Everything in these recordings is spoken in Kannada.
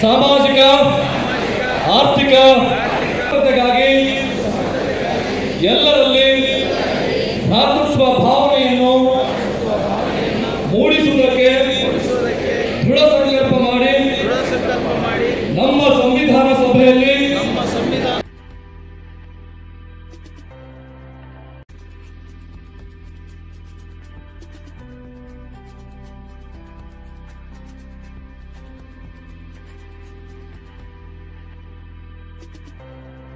ಸಾಮಾಜಿಕ ಆರ್ಥಿಕ ಎಲ್ಲರಲ್ಲಿ ಭಾತೃತ್ವ ಭಾವನೆಯನ್ನು ಮೂಡಿಸುವುದಕ್ಕೆ うん。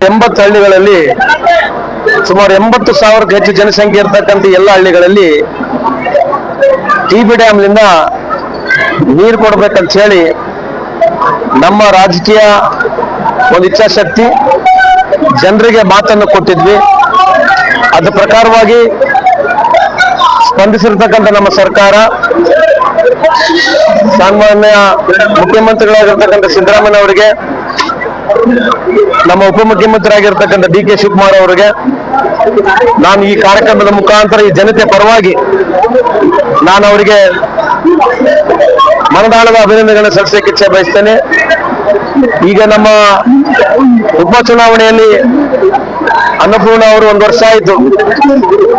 ಎಂಬತ್ತು ಹಳ್ಳಿಗಳಲ್ಲಿ ಸುಮಾರು ಎಂಬತ್ತು ಸಾವಿರಕ್ಕೂ ಹೆಚ್ಚು ಜನಸಂಖ್ಯೆ ಇರ್ತಕ್ಕಂಥ ಎಲ್ಲ ಹಳ್ಳಿಗಳಲ್ಲಿ ಟಿ ಬಿ ಡ್ಯಾಮ್ನಿಂದ ನೀರು ಕೊಡ್ಬೇಕಂತ ಹೇಳಿ ನಮ್ಮ ರಾಜಕೀಯ ಒಂದು ಇಚ್ಛಾಶಕ್ತಿ. ಜನರಿಗೆ ಮಾತನ್ನು ಕೊಟ್ಟಿದ್ವಿ. ಅದ್ರ ಪ್ರಕಾರವಾಗಿ ಸ್ಪಂದಿಸಿರ್ತಕ್ಕಂಥ ನಮ್ಮ ಸರ್ಕಾರ, ಸಾಮಾನ್ಯ ಮುಖ್ಯಮಂತ್ರಿಗಳಾಗಿರ್ತಕ್ಕಂಥ ಸಿದ್ದರಾಮಯ್ಯ ಅವರಿಗೆ ನಮ್ಮ ಉಪಮುಖ್ಯಮಂತ್ರಿಯಾಗಿರ್ತಕ್ಕಂಥ ಡಿ ಕೆ ಶಿವಕುಮಾರ್ ಅವರಿಗೆ ನಾನು ಈ ಕಾರ್ಯಕ್ರಮದ ಮುಖಾಂತರ ಈ ಜನತೆ ಪರವಾಗಿ ನಾನು ಅವರಿಗೆ ಮನದಾಳದ ಅಭಿನಂದನೆಗಳನ್ನು ಸಲ್ಲಿಸಕ್ಕೆ ಇಚ್ಛೆ ಬಯಸ್ತೇನೆ. ಈಗ ನಮ್ಮ ಉಪಚುನಾವಣೆಯಲ್ಲಿ ಅನ್ನಪೂರ್ಣ ಅವರು ಒಂದು ವರ್ಷ ಆಯಿತು.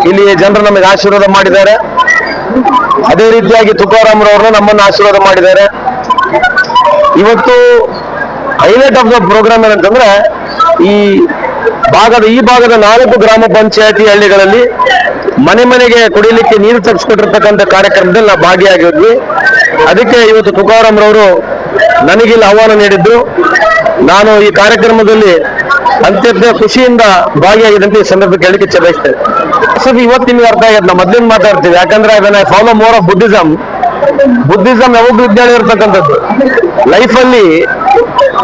ಇಲ್ಲಿ ಜನರು ನಮಗೆ ಆಶೀರ್ವಾದ ಮಾಡಿದ್ದಾರೆ. ಅದೇ ರೀತಿಯಾಗಿ ತುಕಾರಾಮ್ರವ್ರನ್ನ ನಮ್ಮನ್ನು ಆಶೀರ್ವಾದ ಮಾಡಿದ್ದಾರೆ. ಇವತ್ತು ಹೈಲೈಟ್ ಆಫ್ ದ ಪ್ರೋಗ್ರಾಮ್ ಏನಂತಂದ್ರೆ ಈ ಭಾಗದ ಈ ಭಾಗದ ನಾಲ್ಕು ಗ್ರಾಮ ಪಂಚಾಯತಿ ಹಳ್ಳಿಗಳಲ್ಲಿ ಮನೆ ಮನೆಗೆ ಕುಡಿಯಲಿಕ್ಕೆ ನೀರು ತರಿಸ್ಕೊಟ್ಟಿರ್ತಕ್ಕಂಥ ಕಾರ್ಯಕ್ರಮದಲ್ಲಿ ನಾವು ಭಾಗಿಯಾಗಿದ್ವಿ. ಅದಕ್ಕೆ ಇವತ್ತು ತುಕಾರಾಮ್ರವರು ನನಗಿಲ್ಲಿ ಆಹ್ವಾನ ನೀಡಿದ್ದು, ನಾನು ಈ ಕಾರ್ಯಕ್ರಮದಲ್ಲಿ ಅತ್ಯಂತ ಖುಷಿಯಿಂದ ಭಾಗಿಯಾಗಿದ್ದಂತೆ ಈ ಸಂದರ್ಭಕ್ಕೆ ಕೇಳಲಿಕ್ಕೆ ಇಚ್ಛೆ ಬಯಸ್ತೇನೆ ಸ್ವಲ್ಪ ಇವತ್ತು ನಿಮ್ಗೆ ಅರ್ಥ ಆಗಿದೆ, ನಾವು ಮೊದಲಿಂದ ಮಾತಾಡ್ತೀವಿ. ಯಾಕಂದ್ರೆ ಅದನ್ನ follow more of Buddhism Buddhism ಯಾವಾಗಲೂ ಇರ್ತಕ್ಕಂಥದ್ದು ಲೈಫಲ್ಲಿ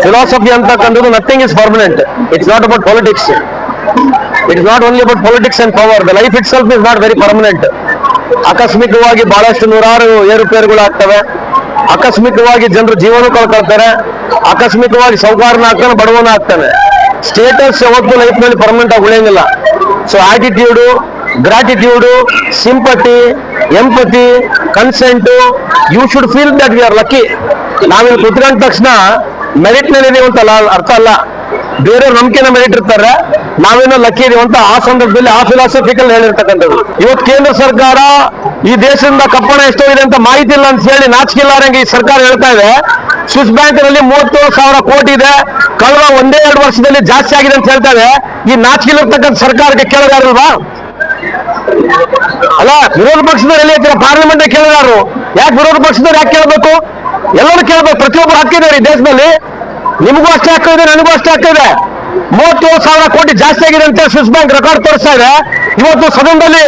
ಫಿಲಾಸಫಿ ಅಂತಕ್ಕಂಥದ್ದು nothing is permanent it's not about politics it's not only about politics and power the life itself is not very permanent ಆಕಸ್ಮಿಕವಾಗಿ ಬಹಳಷ್ಟು ನೂರಾರು ಏರುಪೇರುಗಳಾಗ್ತವೆ. ಆಕಸ್ಮಿಕವಾಗಿ ಜನರು ಜೀವನ ಕಳ್ಕೊಳ್ತಾರೆ ಆಕಸ್ಮಿಕವಾಗಿ ಸೌಕಾರನ ಆಗ್ತಾನೆ, ಬಡವನ ಆಗ್ತಾನೆ. ಸ್ಟೇಟಸ್ ಯಾವತ್ತೂ ಲೈಫ್ನಲ್ಲಿ ಪರ್ಮನೆಂಟ್ ಆಗಿ ಉಳಿಯಂಗಿಲ್ಲ. So attitude gratitude sympathy empathy consent you should feel that we are lucky ನಾವಿಲ್ಲಿ ಕುತ್ಕೊಂಡ ತಕ್ಷಣ ಮೆರಿಟ್ನಲ್ಲಿ ಇದೀವಿ ಅಂತ ಅರ್ಥ ಅಲ್ಲ. ಬೇರೆ ನಂಬಿಕೆನ ಮೆರಿಟ್ ಇರ್ತಾರೆ ನಾವೇನೋ ಲಕ್ಕಿ ಇದೀವಿ ಅಂತ ಆ ಸಂದರ್ಭದಲ್ಲಿ ಆ ಫಿಲಾಸಫಿಕಲ್ ಹೇಳಿರ್ತಕ್ಕಂಥದ್ದು ಇವತ್ತು ಕೇಂದ್ರ ಸರ್ಕಾರ ಈ ದೇಶದಿಂದ ಕಪ್ಪಣ ಎಷ್ಟೋಗಿದೆ ಅಂತ ಮಾಹಿತಿ ಇಲ್ಲ ಅಂತ ಹೇಳಿ ನಾಚಿಕೆಲ್ಲಾರಂಗೆ ಈ ಸರ್ಕಾರ ಹೇಳ್ತಾ ಇದೆ. ಸ್ವಿಸ್ ಬ್ಯಾಂಕ್ನಲ್ಲಿ ಮೂವತ್ತೇಳು ಸಾವಿರ ಕೋಟಿ ಇದೆ. ಕಳೆದ ಒಂದೇ ಎರಡು ವರ್ಷದಲ್ಲಿ ಜಾಸ್ತಿ ಆಗಿದೆ ಅಂತ ಹೇಳ್ತಾ ಇದೆ. ಈ ನಾಚಿಕಿಲಿರ್ತಕ್ಕಂಥ ಸರ್ಕಾರಕ್ಕೆ ಕೇಳಗಾರಲ್ವಾ ಅಲ್ಲ, ವಿರೋಧ ಪಕ್ಷದವ್ರು ಎಲ್ಲಿ ಹೇಳ್ತೀರಾ? ಪಾರ್ಲಿಮೆಂಟ್ ಕೇಳಿದಾರು. ಯಾಕೆ ವಿರೋಧ ಪಕ್ಷದವ್ರು ಯಾಕೆ ಕೇಳಬೇಕು? ಎಲ್ಲರೂ ಕೇಳಬೇಕು, ಪ್ರತಿಯೊಬ್ಬರು ಹಕ್ಕಿದೆ ಈ ದೇಶದಲ್ಲಿ. ನಿಮಗೂ ಅಷ್ಟೇ ಹಕ್ಕಿದೆ ನನಗೂ ಅಷ್ಟೇ ಹಕ್ಕಿದೆ ಮೂವತ್ತೇಳು ಸಾವಿರ ಕೋಟಿ ಜಾಸ್ತಿ ಆಗಿದೆ ಅಂತ ಸ್ವಿಸ್ ಬ್ಯಾಂಕ್ ರೆಕಾರ್ಡ್ ತೋರಿಸ್ತಾ ಇದೆ. ಇವತ್ತು ಸದನದಲ್ಲಿ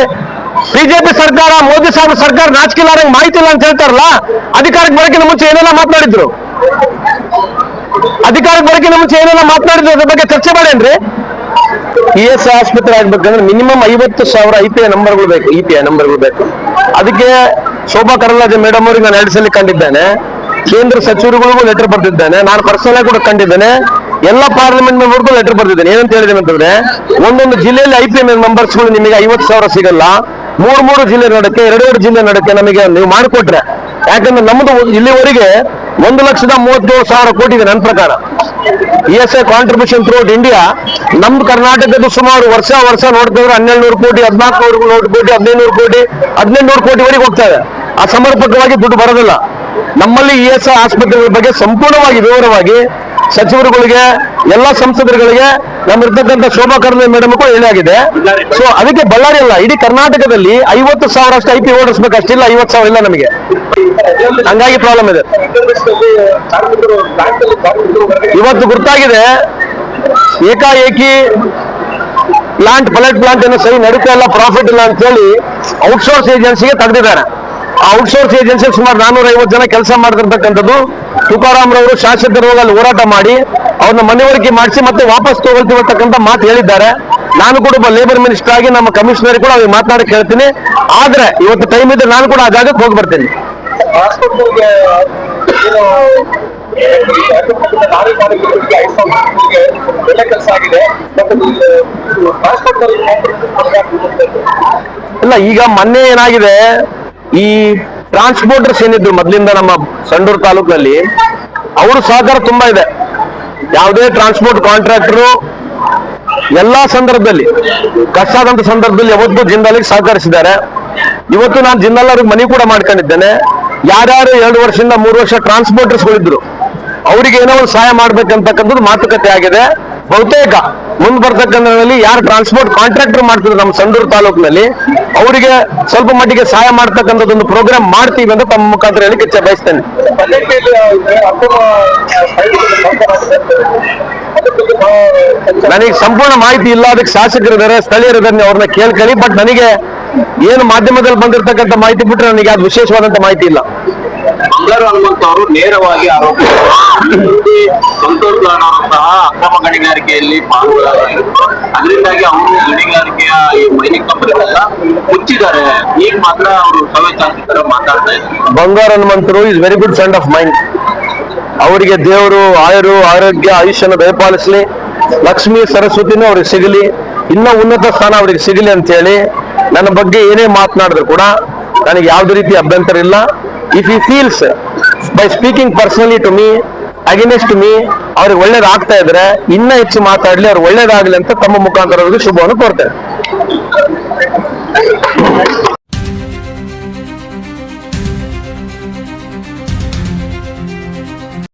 ಬಿಜೆಪಿ ಸರ್ಕಾರ, ಮೋದಿ ಸಾಹೇಬ್ ಸರ್ಕಾರ ನಾಚಿಕಿಲ್ಲಾರಂಗ್ ಮಾಹಿತಿ ಇಲ್ಲ ಅಂತ ಹೇಳ್ತಾರಲ್ಲ, ಅಧಿಕಾರಕ್ಕೆ ಬರಕಿನ ಮುಂಚೆ ಏನೆಲ್ಲ ಮಾತನಾಡಿದ್ರು? ಅಧಿಕಾರಕ್ಕೆ ಬರಕಿನ ಮುಂಚೆ ಏನೆಲ್ಲ ಮಾತನಾಡಿದ್ರು ಅದ್ರ ಬಗ್ಗೆ ಚರ್ಚೆ ಮಾಡೇನ್ರಿ ಇ ಎಸ್ ಆಸ್ಪತ್ರೆ ಆಗ್ಬೇಕಂದ್ರೆ ಮಿನಿಮಮ್ ಐವತ್ತು ಸಾವಿರ ಐ ಪಿ ಐ ನಂಬರ್ಗಳು ಬೇಕು ಇ ಪಿ ಐ ನಂಬರ್ಗಳು ಬೇಕು. ಅದಕ್ಕೆ ಶೋಭಾ ಕರಲಾಜೆ ಮೇಡಮ್ ಅವ್ರಿಗೆ ನಾನು ಎರಡು ಸಲ ಕಂಡಿದ್ದೇನೆ. ಕೇಂದ್ರ ಸಚಿವರುಗಳಿಗೂ ಲೆಟರ್ ಬರೆದಿದ್ದೇನೆ. ನಾನು ಪರ್ಸನಲ್ ಕೂಡ ಕಂಡಿದ್ದೇನೆ. ಎಲ್ಲ ಪಾರ್ಲಿಮೆಂಟ್ ಮೆಂಬರ್ಗೂ ಲೆಟರ್ ಬರೆದಿದ್ದೇನೆ. ಏನಂತ ಹೇಳಿದ್ದೇನೆ ಅಂತಂದ್ರೆ, ಒಂದೊಂದು ಜಿಲ್ಲೆಯಲ್ಲಿ ಐ ಪಿ ಐ ಮೆಂಬರ್ಸ್ಗಳು ನಿಮಗೆ ಐವತ್ತು ಸಾವಿರ ಸಿಗಲ್ಲ. ಮೂರು ಮೂರು ಜಿಲ್ಲೆ ನಡಕ್ಕೆ, ಎರಡೆರಡು ಜಿಲ್ಲೆ ನಡಕ್ಕೆ ನಮಗೆ ನೀವು ಮಾಡಿಕೊಟ್ರೆ. ಯಾಕಂದ್ರೆ ನಮ್ದು ಇಲ್ಲಿವರೆಗೆ ಒಂದು ಲಕ್ಷದ ಮೂವತ್ತೇಳು ಸಾವಿರ ಕೋಟಿ ಇದೆ ನನ್ನ ಪ್ರಕಾರ. E S I contribution throughout India ನಮ್ದು ಕರ್ನಾಟಕದ ಸುಮಾರು ವರ್ಷ ವರ್ಷ ನೋಡ್ತಿದ್ರೆ ಹನ್ನೆರಡು ನೂರು ಕೋಟಿ ಹದಿನಾಲ್ಕು ನೂರು ಕೋಟಿ ಹದಿನೈದು ನೂರು ಕೋಟಿ ಹದಿನೆಂಟು ನೂರು ಕೋಟಿವರೆಗೆ ಹೋಗ್ತಾ ಇದೆ. ಆ ಸಮರ್ಪಕವಾಗಿ ದುಡ್ಡು ಬರೋದಿಲ್ಲ. ನಮ್ಮಲ್ಲಿ ಇ ಎಸ್ ಆಸ್ಪತ್ರೆಗಳ ಬಗ್ಗೆ ಸಂಪೂರ್ಣವಾಗಿ ವಿವರವಾಗಿ ಸಚಿವರುಗಳಿಗೆ, ಎಲ್ಲ ಸಂಸದರುಗಳಿಗೆ ನಮ್ಮಿರ್ತಕ್ಕಂಥ ಶೋಭಾ ಮೇಡಮ್ ಕೂಡ ಹೇಳಿ ಆಗಿದೆ. ಸೊ ಅದಕ್ಕೆ ಬಳ್ಳಾರಿ ಅಲ್ಲ, ಇಡೀ ಕರ್ನಾಟಕದಲ್ಲಿ ಐವತ್ತು ಸಾವಿರ ಅಷ್ಟು ಐ ಪಿ ಓಡಿಸ್ಬೇಕು ಅಷ್ಟಿಲ್ಲ ಐವತ್ತು ಸಾವಿರ ಇಲ್ಲ ನಮಗೆ. ಹಂಗಾಗಿ ಪ್ರಾಬ್ಲಮ್ ಇದೆ. ಇವತ್ತು ಗೊತ್ತಾಗಿದೆ ಏಕಾಏಕಿ ಪ್ಲಾಂಟ್ ಪಲೆಟ್ ಪ್ಲಾಂಟ್ ಏನೋ ಸರಿ ನಡೀತಾ ಇಲ್ಲ ಪ್ರಾಫಿಟ್ ಇಲ್ಲ ಅಂತ ಹೇಳಿ ಔಟ್ಸೋರ್ಸ್ ಏಜೆನ್ಸಿಗೆ ತೆಗೆದಿದ್ದಾರೆ. ಔಟ್ಸೋರ್ಸ್ ಏಜೆನ್ಸಿ ಸುಮಾರು ನಾನೂರ ಐವತ್ತು ಜನ ಕೆಲಸ ಮಾಡ್ತಿರ್ತಕ್ಕಂಥದ್ದು. ತುಕಾರಾಮ್ರವರು ಶಾಸಕರು ಶಾಸಕ ಅಲ್ಲಿ ಹೋರಾಟ ಮಾಡಿ ಅವ್ರನ್ನ ಮನವರಿಕೆ ಮಾಡಿಸಿ ಮತ್ತೆ ವಾಪಸ್ ತಗೊಳ್ತೀವಿ ಮಾತು ಹೇಳಿದ್ದಾರೆ. ನಾನು ಕೂಡ ಒಬ್ಬ ಲೇಬರ್ ಮಿನಿಸ್ಟರ್ ಆಗಿ ನಮ್ಮ ಕಮಿಷನರ್ ಕೂಡ ಅವ್ರಿಗೆ ಮಾತನಾಡಿ ಹೇಳ್ತೀನಿ. ಆದ್ರೆ ಇವತ್ತು ಟೈಮ್ ಇದ್ರೆ ನಾನು ಕೂಡ ಆ ಜಾಗಕ್ಕೆ ಹೋಗಿ ಬರ್ತೀನಿ. ಹಾಸ್ಪಿಟಲ್ಗೆ ಏನು ನಾವೇ ಮಾಡಿದ್ದಕ್ಕೆ ಐದು ಸಾವಿರ ಒಳ್ಳೆ ಕೆಲಸ ಆಗಿದೆ. ಮತ್ತು ಟ್ರಾನ್ಸ್ಪೋರ್ಟ್ ಇಲ್ಲ ಈಗ ಮೊನ್ನೆ ಏನಾಗಿದೆ ಈ ಟ್ರಾನ್ಸ್ಪೋರ್ಟರ್ಸ್ ಏನಿದ್ರು ಮೊದಲಿಂದ ನಮ್ಮ ಸಂಡೂರು ತಾಲೂಕಿನಲ್ಲಿ, ಅವರು ಸಹಕಾರ ತುಂಬಾ ಇದೆ. ಯಾವುದೇ ಟ್ರಾನ್ಸ್ಪೋರ್ಟ್ ಕಾಂಟ್ರಾಕ್ಟರು ಎಲ್ಲಾ ಸಂದರ್ಭದಲ್ಲಿ ಕಷ್ಟದಂತ ಸಂದರ್ಭದಲ್ಲಿ ಯಾವತ್ತೂ ಜಿಂದಾಲಿಗೆ ಸಹಕರಿಸಿದ್ದಾರೆ. ಇವತ್ತು ನಾನು ಜಿಂದಾಲ್ ಅವ್ರಿಗೆ ಮನೆ ಕೂಡ ಮಾಡ್ಕೊಂಡಿದ್ದೇನೆ. ಯಾರ್ಯಾರು ಎರಡು ವರ್ಷದಿಂದ ಮೂರು ವರ್ಷ ಟ್ರಾನ್ಸ್ಪೋರ್ಟರ್ಸ್ಗಳಿದ್ರು ಅವರಿಗೆ ಏನೋ ಒಂದು ಸಹಾಯ ಮಾಡ್ಬೇಕಂತಕ್ಕಂಥದ್ದು ಮಾತುಕತೆ ಆಗಿದೆ. ಬಹುತೇಕ ಮುಂದ್ ಬರ್ತಕ್ಕಂಥದ್ರಲ್ಲಿ ಯಾರು ಟ್ರಾನ್ಸ್ಪೋರ್ಟ್ ಕಾಂಟ್ರಾಕ್ಟರ್ ಮಾಡ್ತಿದ್ರು ನಮ್ಮ ಸಂದೂರು ತಾಲೂಕಿನಲ್ಲಿ, ಅವರಿಗೆ ಸ್ವಲ್ಪ ಮಟ್ಟಿಗೆ ಸಹಾಯ ಮಾಡ್ತಕ್ಕಂಥದ್ದೊಂದು ಪ್ರೋಗ್ರಾಮ್ ಮಾಡ್ತೀವಿ ಅಂತ ತಮ್ಮ ಮುಖಾಂತರ ಹೇಳಿ ಇಚ್ಛೆ ಬಯಸ್ತೇನೆ. ನನಗೆ ಸಂಪೂರ್ಣ ಮಾಹಿತಿ ಇಲ್ಲ, ಅದಕ್ಕೆ ಶಾಸಕರಿದ್ದಾರೆ ಸ್ಥಳೀಯರಿದ್ದಾರೆ ಅವ್ರನ್ನ ಕೇಳ್ಕೊಳ್ಳಿ ಬಟ್ ನನಗೆ ಏನು ಮಾಧ್ಯಮದಲ್ಲಿ ಬಂದಿರತಕ್ಕಂಥ ಮಾಹಿತಿ ಬಿಟ್ರೆ ನನಗೆ ಅದು ವಿಶೇಷವಾದಂತ ಮಾಹಿತಿ ಇಲ್ಲ. ಬಂಗಾರು ಹನುಮಂತ ಅವರು ನೇರವಾಗಿ ಆರೋಪಿಸಿದ್ದಾರೆ ಸಂತೋಷ್ ಲಾಡ್ ಅಕ್ರಮ ಗಣಿಗಾರಿಕೆಯಲ್ಲಿ ಪಾಲ್ಗೊಳ್ಳಲಾಗಿತ್ತು. ಅದರಿಂದಾಗಿ ಅವರು ಗಣಿಗಾರಿಕೆಯ ಈ ಮೈನಿಂಗ್ ಕಂಪನಿಗಳೆಲ್ಲ ಮುಚ್ಚಿದ್ದಾರೆ. ಈಗ ಮಾತ್ರ ಅವರು ಸಂವಿಧಾನಿಕರ ಮಾತಾಡ್ತಾ ಇದ್ದಾರೆ ಬಂಗಾರ ಹನುಮಂತರು is very good friend of mind ಅವರಿಗೆ ದೇವರು, ಆಯುರು, ಆರೋಗ್ಯ, ಆಯುಷ್ಯನ ದಯಪಾಲಿಸಲಿ ಲಕ್ಷ್ಮಿ, ಸರಸ್ವತಿನೂ ಅವ್ರಿಗೆ ಸಿಗಲಿ. ಇನ್ನ ಉನ್ನತ ಸ್ಥಾನ ಅವ್ರಿಗೆ ಸಿಗಲಿ ಅಂತ ಹೇಳಿ ನನ್ನ ಬಗ್ಗೆ ಏನೇ ಮಾತನಾಡಿದ್ರು ಕೂಡ ನನಗೆ ಯಾವುದೇ ರೀತಿ ಅಭ್ಯಂತರ ಇಲ್ಲ. If he feels by speaking personally to me against me ಅವ್ರಿಗೆ ಒಳ್ಳೇದಾಗ್ತಾ ಇದ್ರೆ, ಇನ್ನ ಹೆಚ್ಚು ಮಾತಾಡ್ಲಿ, ಅವ್ರು ಒಳ್ಳೇದಾಗ್ಲಿ ಅಂತ ತಮ್ಮ ಮುಖಾಂತರ ಶುಭವನ್ನು ಕೋರ್ತೇನೆ.